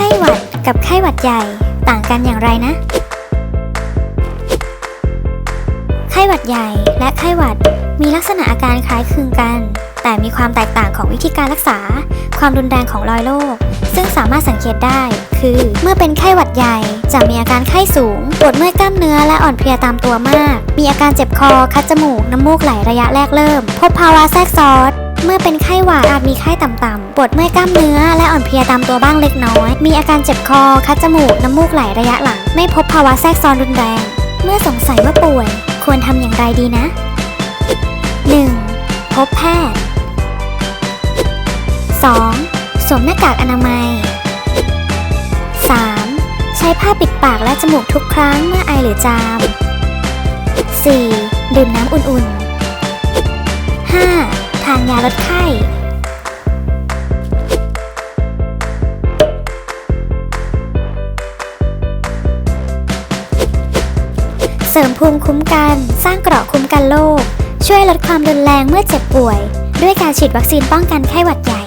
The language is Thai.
ข้หวัดกับไข้หวัดใหญ่ต่างกันอย่างไรนะ ไข้หวัดใหญ่และไข้หวัดมีลักษณะอาการคล้ายคลึงกัน แต่มีความแตกต่างของวิธีการรักษา ความรุนแรงของรอยโรคซึ่งสามารถสังเกตได้ คือ เมื่อเป็นไข้หวัดใหญ่จะมีอาการไข้สูง ปวดเมื่อยกล้ามเนื้อและอ่อนเพลียตามตัวมาก มีอาการเจ็บคอ คัดจมูก น้ำมูกไหลระยะแรกเริ่ม พบภาวะแทรกซ้อน เมื่อเป็นไข้หวัดอาจมีไข้ต่ำๆ ปวดเมื่อยกล้ามเนื้อ และอ่อนเพลียตามตัวบ้างเล็กน้อย มีอาการเจ็บคอ คัดจมูก น้ำมูกไหลระยะหลัง ไม่พบภาวะแทรกซ้อนรุนแรง เมื่อสงสัยว่าป่วย ควรทำอย่างไรดีนะ 1. พบแพทย์ 2. สวมหน้ากากอนามัย 3. ใช้ผ้าปิดปากและจมูกทุกครั้งเมื่อไอหรือจาม 4. ดื่มน้ำอุ่นๆ 5. ทานยาลดไข้เสริมภูมิคุ้มกัน สร้างเกราะคุ้มกันโรคช่วยลดความรุนแรงเมื่อเจ็บป่วย ด้วยการฉีดวัคซีนป้องกันไข้หวัดใหญ่